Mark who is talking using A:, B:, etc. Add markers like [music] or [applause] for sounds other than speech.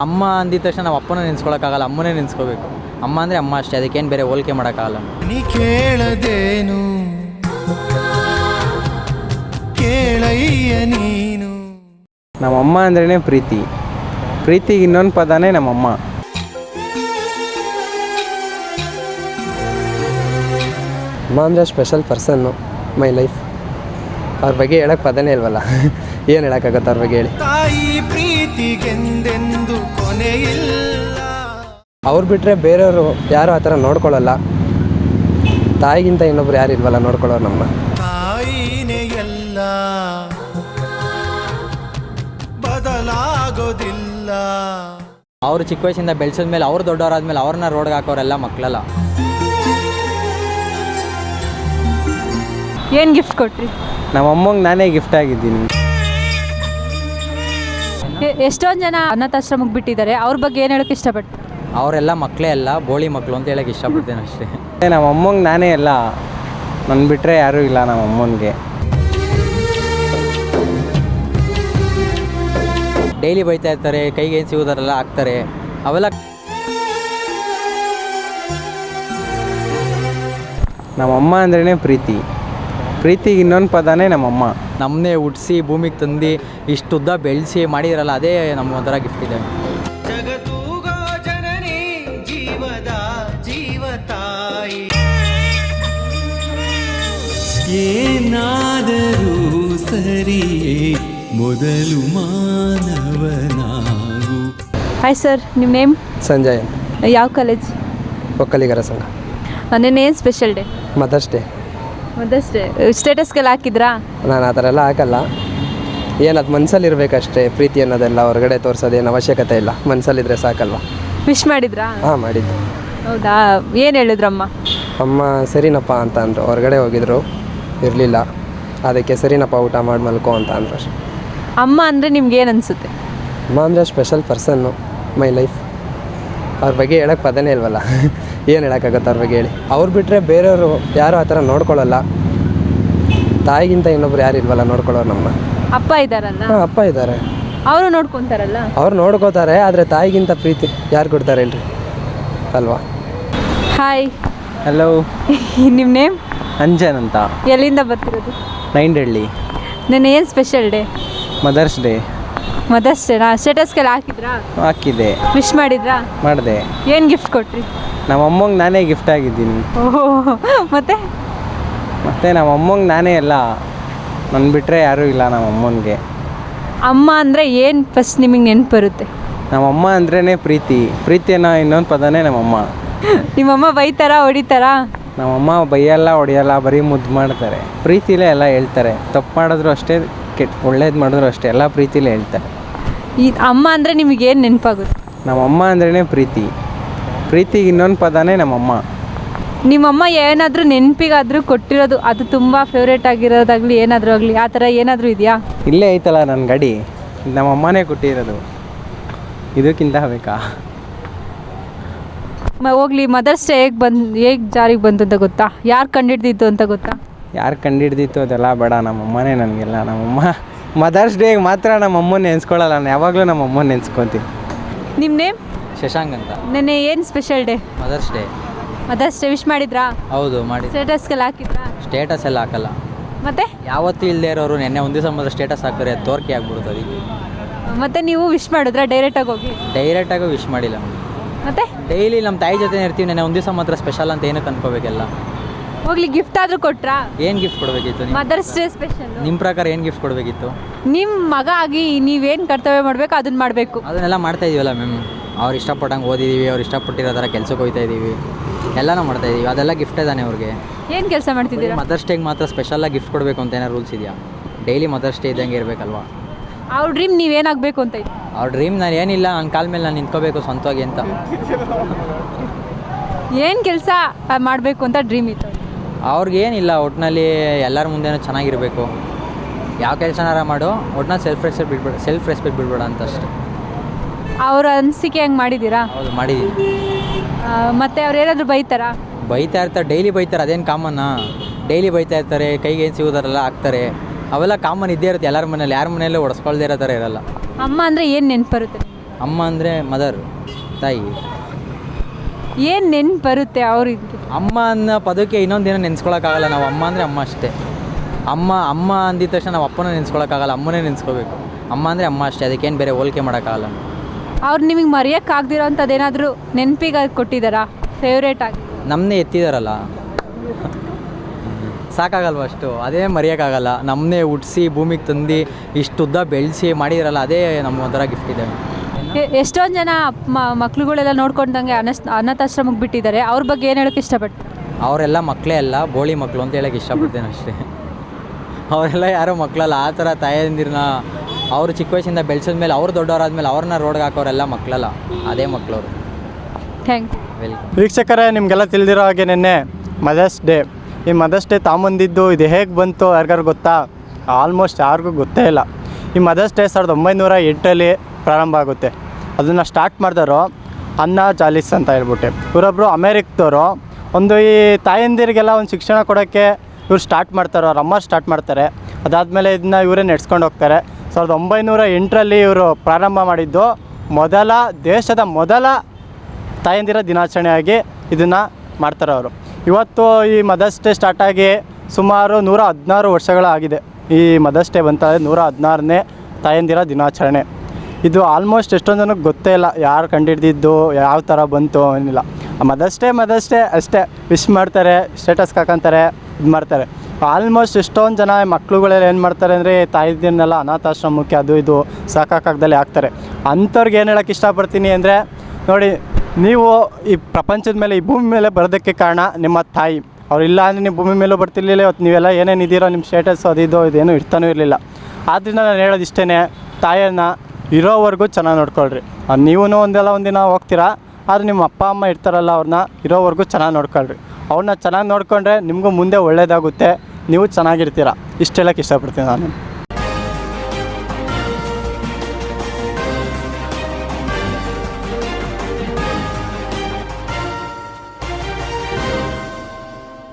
A: ಅಮ್ಮ ಅಂದಿದ ತಕ್ಷಣ ನಾವು ಅಪ್ಪನ ನೆನೆಸ್ಕೊಳಕ್ಕಾಗಲ್ಲ ಅಮ್ಮನೇ ನೆನೆಸ್ಕೋಬೇಕು. ಅಮ್ಮ ಅಂದರೆ ಅಮ್ಮ ಅಷ್ಟೇ ಅದಕ್ಕೇನು ಬೇರೆ ಹೋಲಿಕೆ ಮಾಡೋಕ್ಕಾಗಲ್ಲ.
B: ನೀ ಕೇಳದೇನು? ಕೇಳಯ್ಯ ನೀನು?
C: ನಮ್ಮಮ್ಮ ಅಂದ್ರೇ ಪ್ರೀತಿ. ಪ್ರೀತಿಗೆ ಇನ್ನೊಂದು ಪದನೇ ನಮ್ಮಮ್ಮ.
D: ಅಮ್ಮ ಅಂದರೆ ಸ್ಪೆಷಲ್ ಪರ್ಸನ್ನು ಮೈ ಲೈಫ್ ಅವ್ರ ಬಗ್ಗೆ ಹೇಳಕ್ಕೆ ಪದನೇ ಇಲ್ವಲ್ಲ? [laughs] ಏನು ಹೇಳೋಕ್ಕಾಗತ್ತೆ ಅವ್ರ ಬಗ್ಗೆ ಹೇಳಿ.
B: ತಾಯಿ ಪ್ರೀತಿಗೆಂದೆಂದು ಕೊನೆಯಿಲ್ಲ
D: ಅವ್ರು ಬಿಟ್ಟರೆ ಬೇರೆಯವರು ಯಾರು ಆ ಥರ ನೋಡ್ಕೊಳ್ಳಲ್ಲ. ತಾಯಿಗಿಂತ ಇನ್ನೊಬ್ರು ಯಾರು ಇಲ್ವಲ್ಲ ನೋಡ್ಕೊಳ್ಳೋರು ನಮ್ಮ.
B: ತಾಯಿನೇ ಎಲ್ಲ. ಬದಲಾಗೋದಿಲ್ಲ.
A: ಅವರು ಚಿಕ್ಕ ವಯಸ್ಸಿಂದ ಬೆಳೆಸಿದ ಮೇಲೆ ಅವ್ರು ದೊಡ್ಡವರಾದ್ಮೇಲೆ ಅವ್ರನ್ನ ರೋಡ್ಗೆ ಹಾಕೋರೆಲ್ಲ ಮಕ್ಕಳಲ್ಲ.
E: ಏನು ಗಿಫ್ಟ್ ಕೊಟ್ರಿ?
C: ನಮ್ಮಮ್ಮಂಗೆ ನಾನೇ ಗಿಫ್ಟ್ ಆಗಿದ್ದೀನಿ.
E: ಎ- ಎಷ್ಟೊಂದು ಜನ ಅನಾಥಾಶ್ರಮಕ್ಕೆ ಬಿಟ್ಟಿದ್ದಾರೆ. ಅವ್ರ ಬಗ್ಗೆ ಏನು ಹೇಳೋಕೆ ಇಷ್ಟಪಟ್ಟು
A: ಅವರೆಲ್ಲ ಮಕ್ಕಳೇ ಅಲ್ಲ ಬೋಳಿ ಮಕ್ಕಳು ಅಂತ ಹೇಳಕ್ಕೆ ಇಷ್ಟಪಡ್ತೇನೆ ಅಷ್ಟೇ.
C: ನಮ್ಮ ಅಮ್ಮಂಗೆ ನಾನೇ ಎಲ್ಲ ನನ್ನ ಬಿಟ್ಟರೆ ಯಾರೂ ಇಲ್ಲ ನಮ್ಮ ಅಮ್ಮನಿಗೆ
A: ಡೈಲಿ ಬೈತಾ ಇರ್ತಾರೆ ಕೈಗೆ ಏನು ಸಿಗೋದಾರೆಲ್ಲ ಹಾಕ್ತಾರೆ. ಅವೆಲ್ಲ
C: ನಮ್ಮ ಅಮ್ಮ ಅಂದ್ರೇ ಪ್ರೀತಿ. ಪ್ರೀತಿಗೆ ಇನ್ನೊಂದು ಪದನೇ ನಮ್ಮಮ್ಮ.
A: ನಮ್ಮನ್ನೇ ಹುಟ್ಟಿಸಿ ಭೂಮಿಗೆ ತಂದು ಇಷ್ಟು ಉದ್ದ ಬೆಳೆಸಿ ಮಾಡಿದ್ರಲ್ಲ ಅದೇ ನಮ್ಮ ಒಂಥರ ಗಿಫ್ಟ್ ಇದೆ.
B: ಜಗತ್ತೂಗ ಜನನಿ ಜೀವದ ಜೀವ ತಾಯಿ ಏನಾದರೂ ಸರಿಯೇ ಮೊದಲು ಮಾನವನಾಗು.
E: ಹಾಯ್ ಸರ್ ನಿಮ್ಮ ನೇಮ್
D: ಸಂಜಯ್
E: ಯಾವ ಕಾಲೇಜ್
D: ಒಕ್ಕಲಿಗರ ಸಂಘ.
E: ನಿನ್ನೆ ಏನು ಸ್ಪೆಷಲ್ ಡೇ
D: ಮದರ್ಸ್ ಡೇ
E: ಸ್ಟೇಟಸ್ಗೆಲ್ಲ ಹಾಕಿದ್ರಾ?
D: ನಾನು ಆ ಥರ ಎಲ್ಲ ಹಾಕಲ್ಲ. ಏನು ಅದು ಮನಸ್ಸಲ್ಲಿ ಇರಬೇಕಷ್ಟೇ ಪ್ರೀತಿ ಅನ್ನೋದೆಲ್ಲ ಹೊರಗಡೆ ತೋರಿಸೋದೇನು ಅವಶ್ಯಕತೆ ಇಲ್ಲ. ಮನಸ್ಸಲ್ಲಿದ್ರೆ ಸಾಕಲ್ವಾ?
E: ವಿಶ್ ಮಾಡಿದ್ರಾ?
D: ಹಾಂ ಮಾಡಿದ್ದು.
E: ಹೌದಾ? ಏನು ಹೇಳಿದ್ರಮ್ಮ?
D: ಅಮ್ಮ ಸರಿನಪ್ಪ ಅಂತ ಅಂದರು. ಹೊರಗಡೆ ಹೋಗಿದ್ರು. ಇರಲಿಲ್ಲ. ಅದಕ್ಕೆ ಸರಿನಪ್ಪ ಊಟ ಮಾಡಿ ಮಲ್ಕೋ ಅಂತ ಅಂದ್ರು ಅಷ್ಟೇ.
E: ಅಮ್ಮ ಅಂದರೆ ನಿಮ್ಗೆ ಏನು ಅನಿಸುತ್ತೆ?
D: ಅಮ್ಮ ಅಂದರೆ ಸ್ಪೆಷಲ್ ಪರ್ಸನ್ನು ಮೈ ಲೈಫ್ ಅವ್ರ ಬಗ್ಗೆ ಹೇಳಕ್ಕೆ ಪದನೇ ಇಲ್ವಲ್ಲ? [laughs] ಏನು ಹೇಳೋಕ್ಕಾಗತ್ತೆ ಅವ್ರ ಬಗ್ಗೆ ಹೇಳಿ. ಅವ್ರು ಬಿಟ್ಟರೆ ಬೇರೆಯವರು ಯಾರು ಆ ಥರ ನೋಡ್ಕೊಳ್ಳಲ್ಲ. ತಾಯಿಗಿಂತ ಇನ್ನೊಬ್ರು ಯಾರು ಇಲ್ವಲ್ಲ ನೋಡ್ಕೊಳ್ಳೋರು ನಮ್ಮ.
E: ಅಪ್ಪ ಇದ್ದಾರಲ್ಲ?
D: ಹಾಂ ಅಪ್ಪ ಇದ್ದಾರೆ.
E: ಅವರು ನೋಡ್ಕೊತಾರಲ್ಲ?
D: ಅವ್ರು ನೋಡ್ಕೋತಾರೆ ಆದರೆ ತಾಯಿಗಿಂತ ಪ್ರೀತಿ ಯಾರು ಕೊಡ್ತಾರೆ ಹೇಳ್ರಿ? ಅಲ್ವಾ?
E: ಹಾಯ್
C: ಹಲೋ
E: ನಿಮ್ಮ ನೇಮ್?
C: ಅಂಜನ್ ಅಂತ.
E: ಎಲ್ಲಿಂದ ಬರ್ತಿರೋದು?
C: ನೈಂಡಳ್ಳಿ.
E: ನನ್ನ ಏನು special day
C: mother's day
E: mother's status ಸ್ಟೇಟಸ್ಗೆಲ್ಲ ಹಾಕಿದ್ರಾ?
C: ಹಾಕಿದೆ.
E: ವಿಶ್ ಮಾಡಿದ್ರಾ?
C: ಮಾಡಿದೆ.
E: ಏನು ಗಿಫ್ಟ್ ಕೊಟ್ರಿ?
C: ನಮ್ಮಮ್ಮಂಗೆ ನಾನೇ ಗಿಫ್ಟ್ ಆಗಿದ್ದೀನಿ.
E: ಓಹೋ ಮತ್ತೆ?
C: ನಮ್ಮ ಅಮ್ಮಂಗೆ ನಾನೇ ಎಲ್ಲ ನನ್ನ ಬಿಟ್ಟರೆ ಯಾರೂ ಇಲ್ಲ ನಮ್ಮಮ್ಮನಿಗೆ
E: ಅಮ್ಮ ಅಂದರೆ ಏನು ಫಸ್ಟ್ ನಿಮಗೆ ನೆನಪು ಬರುತ್ತೆ?
C: ನಮ್ಮಮ್ಮ ಅಂದ್ರೇನೆ ಪ್ರೀತಿ. ಪ್ರೀತಿ ಅನ್ನೋ ಇನ್ನೊಂದು ಪದನೇ ನಮ್ಮಮ್ಮ.
E: ನಿಮ್ಮಮ್ಮ ಬೈತಾರಾ ಹೊಡಿತಾರಾ?
C: ನಮ್ಮಮ್ಮ ಬೈಯಲ್ಲ ಹೊಡೆಯಲ್ಲ ಬರೀ ಮುದ್ದು ಮಾಡ್ತಾರೆ. ಪ್ರೀತಿಲೇ ಎಲ್ಲ ಹೇಳ್ತಾರೆ. ತಪ್ಪು ಮಾಡಿದ್ರು ಅಷ್ಟೇ ಕೆಟ್ಟ ಒಳ್ಳೇದು ಮಾಡಿದ್ರು ಅಷ್ಟೇ ಎಲ್ಲ ಪ್ರೀತಿಲೇ ಹೇಳ್ತಾರೆ.
E: ಈ ಅಮ್ಮ ಅಂದರೆ ನಿಮಗೆ ಏನು ನೆನಪಾಗುತ್ತೆ
C: ನಮ್ಮಮ್ಮ ಅಂದ್ರೇ ಪ್ರೀತಿ. ಪ್ರೀತಿಗೆ ಇನ್ನೊಂದು ಪದನೇ ನಮ್ಮಮ್ಮ.
E: ನಿಮ್ಮಮ್ಮ ಏನಾದರೂ ನೆನಪಿಗಾದರೂ ಕೊಟ್ಟಿರೋದು ಅದು ತುಂಬ ಫೇವ್ರೇಟ್ ಆಗಿರೋದಾಗಲಿ ಏನಾದರೂ ಆಗಲಿ ಆ ಥರ ಏನಾದರೂ ಇದೆಯಾ?
C: ಇಲ್ಲೇ ಐತಲ್ಲ ನನ್ನ ಗಡಿ ನಮ್ಮಮ್ಮನೇ ಕೊಟ್ಟಿರೋದು. ಇದಕ್ಕಿಂತ ಬೇಕಾ?
E: ಮ ಹೋಗ್ಲಿ ಮದರ್ಸ್ ಡೇ ಹೇಗೆ ಬಂದು ಹೇಗೆ ಜಾರಿಗೆ ಬಂತು ಅಂತ ಗೊತ್ತಾ? ಯಾರು ಕಂಡಿಡ್ದಿತ್ತು ಅಂತ ಗೊತ್ತಾ?
C: ಯಾರು ಕಂಡಿಡ್ದಿತ್ತು ಅದೆಲ್ಲ ಬೇಡ ನಮ್ಮಮ್ಮನೇ ನನಗೆಲ್ಲ. ನಮ್ಮಮ್ಮ ಮದರ್ಸ್ ಡೇಗೆ ಮಾತ್ರ ನಮ್ಮಮ್ಮನ ನೆನೆಸ್ಕೊಳ್ಳಲ್ಲ ನಾನು ಯಾವಾಗಲೂ ನಮ್ಮಮ್ಮನ ನೆನೆಸ್ಕೊತೀನಿ
E: ನಿಮ್ಮ ನೇಮ್?
A: ಶಶಾಂಕ್ ಅಂತ.
E: ನೆನ್ನೆ ಏನು special day
A: mother's day
E: mother's day wish ಮಾಡಿದ್ರಾ?
A: ಹೌದು ಮಾಡಿ
E: ಸ್ಟೇಟಸ್ಗೆಲ್ಲ ಹಾಕಿದ್ರಾ?
A: ಸ್ಟೇಟಸ್ ಎಲ್ಲ ಹಾಕಲ್ಲ.
E: ಮತ್ತೆ?
A: ಯಾವತ್ತೂ ಇಲ್ಲದೆ ಇರೋರು ನೆನ್ನೆ ಒಂದು ದಿವಸ ಮೊದಲು ಸ್ಟೇಟಸ್ ಹಾಕಿದ್ರೆ ತೋರ್ಕೆ ಆಗ್ಬಿಡುತ್ತೆ ಅದಕ್ಕೆ.
E: ಮತ್ತೆ ನೀವು ವಿಶ್ ಮಾಡಿದ್ರಾ ಡೈರೆಕ್ಟಾಗಿ ಹೋಗಿ?
A: ಡೈರೆಕ್ಟಾಗಿ ವಿಶ್ ಮಾಡಿಲ್ಲ.
E: ಮತ್ತೆ?
A: ಡೈಲಿ ನಮ್ಮ ತಾಯಿ ಜೊತೆ ಇರ್ತೀವಿ ನೆನ್ನೆ ಒಂದು ದಿವಸ ಮಾತ್ರ ಸ್ಪೆಷಲ್ ಅಂತ ಏನಕ್ಕೆ ಅನ್ಕೋಬೇಕೆಲ್ಲ.
E: ಹೋಗ್ಲಿ ಗಿಫ್ಟ್ ಆದ್ರೂ ಕೊಟ್ರಾ?
A: ಏನು ಗಿಫ್ಟ್ ಕೊಡಬೇಕಿತ್ತು
E: ಮದರ್ಸ್ ಡೇ ಸ್ಪೆಷಲ್
A: ನಿಮ್ಮ ಪ್ರಕಾರ ಏನು ಗಿಫ್ಟ್ ಕೊಡಬೇಕಿತ್ತು?
E: ನಿಮ್ಮ ಮಗ ಆಗಿ ನೀವೇನ್ ಕರ್ತವ್ಯ ಮಾಡ್ಬೇಕು ಅದನ್ನ ಮಾಡಬೇಕು.
A: ಅದನ್ನೆಲ್ಲ ಮಾಡ್ತಾ ಇದೀವಲ್ಲ ಮ್ಯಾಮ್ ಅವ್ರು ಇಷ್ಟಪಟ್ಟಂಗೆ ಓದಿದೀವಿ ಅವ್ರು ಇಷ್ಟಪಟ್ಟಿರೋ ಥರ ಕೆಲ್ಸಕ್ಕೆ ಹೋಗ್ತಾ ಇದ್ದೀವಿ ಎಲ್ಲನೂ ಮಾಡ್ತಾ ಇದೀವಿ. ಅದೆಲ್ಲ ಗಿಫ್ಟ್ ಇದ್ದಾನೆ ಅವ್ರಿಗೆ.
E: ಏನು ಕೆಲಸ ಮಾಡ್ತಿದ್ದೀರಾ?
A: ಮದರ್ಸ್ ಡೇಗೆ ಮಾತ್ರ ಸ್ಪೆಷಲಾಗಿ ಗಿಫ್ಟ್ ಕೊಡಬೇಕು ಅಂತ ಏನೋ ರೂಲ್ಸ್ ಇದೆಯಾ? ಡೈಲಿ ಮದರ್ಸ್ ಡೇ ಇದ್ದಂಗೆ ಇರಬೇಕಲ್ವಾ?
E: ಅವ್ರ ಡ್ರೀಮ್ ನೀವೇನಾಗಬೇಕು ಅಂತ
A: ಅವ್ರ ಡ್ರೀಮ್ ನಾನು ಏನಿಲ್ಲ ನನ್ನ ಕಾಲ ಮೇಲೆ ನಾನು ನಿಂತ್ಕೋಬೇಕು ಸ್ವಂತವಾಗಿ ಅಂತ.
E: ಏನು ಕೆಲಸ ಮಾಡಬೇಕು ಅಂತ ಡ್ರೀಮ್ ಇತ್ತು?
A: ಅವ್ರಿಗೆ ಏನಿಲ್ಲ ಒಟ್ಟಿನಲ್ಲಿ ಎಲ್ಲರ ಮುಂದೆನೂ ಚೆನ್ನಾಗಿರಬೇಕು. ಯಾವ ಕೆಲಸನಾರ ಮಾಡು ಒಟ್ನಲ್ಲಿ ಸೆಲ್ಫ್ ರೆಸ್ಪೆಕ್ಟ್ ಬಿಡ್ಬೇಡ ಸೆಲ್ಫ್ ರೆಸ್ಪೆಕ್ಟ್ ಬಿಡ್ಬೇಡ ಅಂತ ಅಷ್ಟೇ
E: ಅವ್ರ ಅನಿಸಿಕೆ ಹಂಗೆ ಮಾಡಿದ್ದೀರಾ?
A: ಹೌದು ಮಾಡಿದ್ದೀನಿ
E: ಆ, ಮತ್ತೆ ಅವ್ರು ಏನಾದರೂ ಬೈತಾರಾ?
A: ಬೈತಾ ಇರ್ತಾರೆ ಡೈಲಿ ಬೈತಾರೆ ಅದೇನು ಕಾಮನ್ನಾ ಡೈಲಿ ಬೈತಾ ಇರ್ತಾರೆ ಕೈಗೆ ಏನು ಸಿಗೋದಾರಲ್ಲ ಹಾಕ್ತಾರೆ. ಅವೆಲ್ಲ ಕಾಮನ್ ಇದ್ದೇ ಇರುತ್ತೆ ಎಲ್ಲರ ಮನೇಲಿ ಯಾರ ಮನೆಯಲ್ಲೂ ಒಡಿಸ್ಕೊಳ್ದೇ ಇರೋ ಥರ ಇರಲ್ಲ.
E: ಅಮ್ಮ ಅಂದರೆ ಏನು ನೆನಪು ಬರುತ್ತೆ
A: ಅಮ್ಮ ಅಂದರೆ ಮದರ್ ತಾಯಿ.
E: ಏನು ನೆನ್ಪು ಬರುತ್ತೆ ಅವ್ರಿಗೆ?
A: ಅಮ್ಮ ಅನ್ನೋ ಪದಕ್ಕೆ ಇನ್ನೊಂದೇನೋ ನೆನೆಸ್ಕೊಳಕ್ಕಾಗಲ್ಲ ನಾವು ಅಮ್ಮ ಅಂದರೆ ಅಮ್ಮ ಅಷ್ಟೇ. ಅಮ್ಮ ಅಮ್ಮ ಅಂದಿದ ತಕ್ಷಣ ನಾವು ಅಪ್ಪನ ನೆನೆಸ್ಕೊಳಕ್ಕಾಗಲ್ಲ ಅಮ್ಮನೇ ನೆನೆಸ್ಕೋಬೇಕು. ಅಮ್ಮ ಅಂದರೆ ಅಮ್ಮ ಅಷ್ಟೇ ಅದಕ್ಕೇನು ಬೇರೆ ಹೋಲಿಕೆ ಮಾಡೋಕ್ಕಾಗಲ್ಲ.
E: ಅವ್ರು ನಿಮಗೆ ಮರೆಯೋಕ್ಕಾಗ್ದಿರೋ ಅಂಥದ್ದು ಏನಾದರೂ ನೆನಪಿಗೆ ಕೊಟ್ಟಿದ್ದಾರಾ ಫೇವ್ರೇಟ್ ಆಗಿ?
A: ನಮ್ಮನ್ನೇ ಎತ್ತಿದಾರಲ್ಲ. ಸಾಕಾಗಲ್ವ ಅಷ್ಟು? ಅದೇ ಮರೆಯೋಕ್ಕಾಗಲ್ಲ. ನಮ್ಮನ್ನೇ ಹುಟ್ಟಿಸಿ ಭೂಮಿಗೆ ತಂದು ಇಷ್ಟು ಉದ್ದ ಬೆಳೆಸಿ ಮಾಡಿದರಲ್ಲ ಅದೇ ನಮ್ಮ ಒಂಥರ ಗಿಫ್ಟ್ ಇದೆ.
E: ಎಷ್ಟೊಂದು ಜನ ಮಕ್ಕಳುಗಳೆಲ್ಲ ಮಕ್ಳುಗಳೆಲ್ಲ ನೋಡ್ಕೊಂಡಂಗೆ ಅನಸ್ ಅನಾಥಾಶ್ರಮಕ್ಕೆ ಬಿಟ್ಟಿದ್ದಾರೆ. ಅವ್ರ ಬಗ್ಗೆ ಏನು ಹೇಳೋಕ್ಕೆ ಇಷ್ಟಪಟ್ಟು
A: ಅವರೆಲ್ಲ ಮಕ್ಕಳೇ ಅಲ್ಲ ಬೋಳಿ ಮಕ್ಕಳು ಅಂತ ಹೇಳಕ್ಕೆ ಇಷ್ಟಪಡ್ತೇನೆ ಅಷ್ಟೇ. ಅವರೆಲ್ಲ ಯಾರೋ ಮಕ್ಕಳಲ್ಲ ಆ ಥರ ತಾಯಂದಿರನ್ನ ಅವರು ಚಿಕ್ಕ ವಯಸ್ಸಿಂದ ಬೆಳೆಸಿದ ಮೇಲೆ ಅವ್ರು ದೊಡ್ಡವರಾದ್ಮೇಲೆ ಅವ್ರನ್ನ ರೋಡ್ಗೆ ಹಾಕೋರೆಲ್ಲ ಮಕ್ಕಳಲ್ಲ ಅದೇ ಮಕ್ಕಳವರು
E: ಥ್ಯಾಂಕ್
A: ವೆಲ್ಕಮ್.
F: ವೀಕ್ಷಕರೇ ನಿಮಗೆಲ್ಲ ತಿಳಿದಿರೋ ಹಾಗೆ ನಿನ್ನೆ ಮದರ್ಸ್ ಡೇ. ಈ ಮದರ್ಸ್ ಡೇ ತಾಂಬಂದಿದ್ದು ಇದು ಹೇಗೆ ಬಂತು ಯಾರಿಗಾರು ಗೊತ್ತಾ? ಆಲ್ಮೋಸ್ಟ್ ಯಾರಿಗೂ ಗೊತ್ತೇ ಇಲ್ಲ. ಈ ಮದರ್ಸ್ ಡೇ ಸಾವಿರದ ಒಂಬೈನೂರ ಎಂಟಲ್ಲಿ ಪ್ರಾರಂಭ ಆಗುತ್ತೆ. ಅದನ್ನು ಸ್ಟಾರ್ಟ್ ಮಾಡಿದವರು ಅನ್ನ ಜಾಲಿಸ್ ಅಂತ ಹೇಳ್ಬಿಟ್ಟು. ಇವರೊಬ್ಬರು ಅಮೇರಿಕದವರು. ಒಂದು ಈ ತಾಯಂದಿರಿಗೆಲ್ಲ ಒಂದು ಶಿಕ್ಷಣ ಕೊಡೋಕ್ಕೆ ಇವ್ರು ಸ್ಟಾರ್ಟ್ ಮಾಡ್ತಾರೆ, ಅವ್ರ ಅಮ್ಮ ಸ್ಟಾರ್ಟ್ ಮಾಡ್ತಾರೆ. ಅದಾದಮೇಲೆ ಇದನ್ನ ಇವರೇ ನಡೆಸ್ಕೊಂಡು ಹೋಗ್ತಾರೆ. ಸಾವಿರದ ಒಂಬೈನೂರ ಎಂಟರಲ್ಲಿ ಇವರು ಪ್ರಾರಂಭ ಮಾಡಿದ್ದು ಮೊದಲ ದೇಶದ ಮೊದಲ ತಾಯಂದಿರ ದಿನಾಚರಣೆಯಾಗಿ ಇದನ್ನು ಮಾಡ್ತಾರೆ ಅವರು ಇವತ್ತು ಈ ಮದರ್ಸ್ ಡೇ ಸ್ಟಾರ್ಟಾಗಿ ಸುಮಾರು ನೂರ ಹದಿನಾರು ವರ್ಷಗಳಾಗಿದೆ. ಈ ಮದರ್ಸ್ ಡೇ ಬಂತ ನೂರ ಹದಿನಾರನೇ ತಾಯಂದಿರ ದಿನಾಚರಣೆ. ಇದು ಆಲ್ಮೋಸ್ಟ್ ಎಷ್ಟೊಂದು ಜನಕ್ಕೆ ಗೊತ್ತೇ ಇಲ್ಲ ಯಾರು ಕಂಡಿಡ್ದಿದ್ದು, ಯಾವ ಥರ ಬಂತು ಏನಿಲ್ಲ. ಮದರ್ಸ್ ಡೇ ಮದರ್ಸ್ ಡೇ ಅಷ್ಟೇ. ವಿಶ್ ಮಾಡ್ತಾರೆ ಸ್ಟೇಟಸ್ ಹಾಕೊಂತಾರೆ, ಇದು ಮಾಡ್ತಾರೆ. ಆಲ್ಮೋಸ್ಟ್ ಎಷ್ಟೊಂದು ಜನ ಮಕ್ಳುಗಳೆಲ್ಲ ಏನು ಮಾಡ್ತಾರೆ ಅಂದರೆ ತಾಯಿದಿನೆಲ್ಲ ಅನಾಥಾಶ್ರಮಕ್ಕೆ ಅದು ಇದು ಸಾಕಾಗದಲ್ಲಿ ಹಾಕ್ತಾರೆ. ಅಂಥವ್ರಿಗೆ ಏನು ಹೇಳೋಕ್ಕೆ ಇಷ್ಟಪಡ್ತೀನಿ ಅಂದರೆ, ನೋಡಿ, ನೀವು ಈ ಪ್ರಪಂಚದ ಮೇಲೆ, ಈ ಭೂಮಿ ಮೇಲೆ ಬರೋದಕ್ಕೆ ಕಾರಣ ನಿಮ್ಮ ತಾಯಿ. ಅವ್ರು ಇಲ್ಲ ಅಂದರೆ ನೀವು ಭೂಮಿ ಮೇಲೂ ಬರ್ತಿರ್ಲಿಲ್ಲ, ಇವತ್ತು ನೀವೆಲ್ಲ ಏನೇನು ಇದ್ದೀರೋ ನಿಮ್ಮ ಸ್ಟೇಟಸ್ ಅದು ಇದು ಇದೇನು ಇರ್ತಾನೂ ಇರಲಿಲ್ಲ. ಆದ್ದರಿಂದ ನಾನು ಹೇಳೋದು ಇಷ್ಟೇ ತಾಯಿಯನ್ನು ಇರೋವರೆಗೂ ಚೆನ್ನಾಗಿ ನೋಡ್ಕೊಳ್ರಿ. ನೀವೂ ಒಂದೆಲ್ಲ ಒಂದಿನ ಹೋಗ್ತೀರಾ, ಆದರೆ ನಿಮ್ಮ ಅಪ್ಪ, ಅಮ್ಮ ಇರ್ತಾರಲ್ಲ ಅವ್ರನ್ನ, ಇರೋವರೆಗೂ ಚೆನ್ನಾಗಿ ನೋಡ್ಕೊಳ್ರಿ. ಅವ್ರನ್ನ ಚೆನ್ನಾಗಿ ನೋಡಿಕೊಂಡ್ರೆ ನಿಮಗೂ ಮುಂದೆ ಒಳ್ಳೆಯದಾಗುತ್ತೆ ನೀವು ಚೆನ್ನಾಗಿರ್ತೀರ. ಇಷ್ಟೆಲ್ಲಕ್ಕೆ ಇಷ್ಟಪಡ್ತೀನಿ ನಾನು.